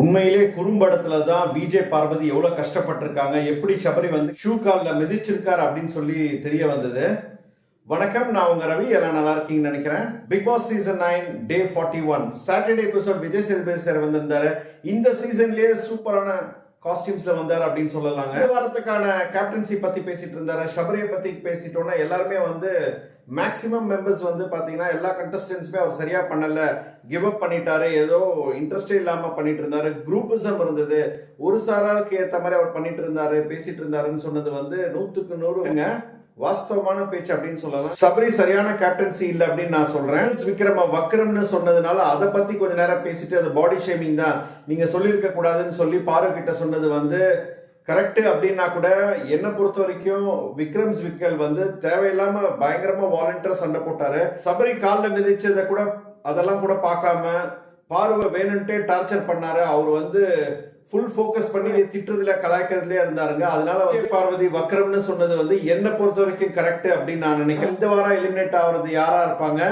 உண்மையிலே குறும்படத்துல தான் விஜய் பார்வதி எவ்வளவு கஷ்டப்பட்டிருக்காங்க எப்படி சபரி வந்து ஷூ கால்ல மிதிச்சிருக்காரு அப்படின்னு சொல்லி தெரிய வந்தது. வணக்கம் நான் உங்க ரவி எல்லாம் நல்லா இருக்கீங்கன்னு நினைக்கிறேன். Bigg Boss season nine day forty one Saturday episode Vijay Sethupathi sir வந்திருந்தாரு. இந்த சீசன்லயே சூப்பரான காஸ்டியூம்ஸ்ல வந்தார் அப்படின்னு சொல்லலாங்க. இந்த வாரத்துக்கான கேப்டன்சி பத்தி பேசிட்டு இருந்தாரு. ஷபரியை பத்தி பேசிட்டோம்னா எல்லாருமே வந்து மேக்சிமம் மெம்பர்ஸ் வந்து பாத்தீங்கன்னா எல்லா கண்டஸ்டன்ஸுமே அவர் சரியா பண்ணல. கிவ் அப் பண்ணிட்டாரு. ஏதோ இன்ட்ரெஸ்டே இல்லாம பண்ணிட்டு இருந்தாரு. குரூப்பிசம் இருந்தது. ஒரு சாராருக்கு ஏத்த மாதிரி அவர் பண்ணிட்டு இருந்தாரு பேசிட்டு இருந்தாருன்னு சொன்னது வந்து நூத்துக்கு நூறுங்க வாஸ்தவமான பேச்சு அப்படின்னு சொல்லலாம். சபரி சரியான கேப்டன்சி இல்லை அப்படின்னு நான் சொல்றேன். விக்ரம வக்ரம்னு சொன்னதுனால அதை பத்தி கொஞ்ச நேரம் பேசிட்டு அது பாடி ஷேமிங் தான். நீங்க சொல்லியிருக்க கூடாதுன்னு சொல்லி பாரு கிட்ட சொன்னது வந்து கரெக்ட் அப்படின்னா கூட என்னை பொறுத்த வரைக்கும் விக்ரம் விக்கல் வந்து தேவையில்லாம பயங்கரமா வாலண்டியர் சண்டை போட்டாரு. சபரி காலில் மிதிச்சதை கூட அதெல்லாம் கூட பார்க்காம பார்வை வேணும்ட்டே டார்ச்சர் பண்ணாரு. அவர் வந்து ஃபுல் ஃபோக்கஸ் பண்ணி திட்டுறதுல கலாய்க்கிறதுலே இருந்தாருங்க. அதனால வந்து பார்வதி வக்ரம்னு சொன்னது வந்து என்னை பொறுத்த வரைக்கும் கரெக்ட் அப்படின்னு நான் நினைக்கிறேன். இந்த வாரம் எலிமினேட் ஆகிறது யாரா இருப்பாங்க?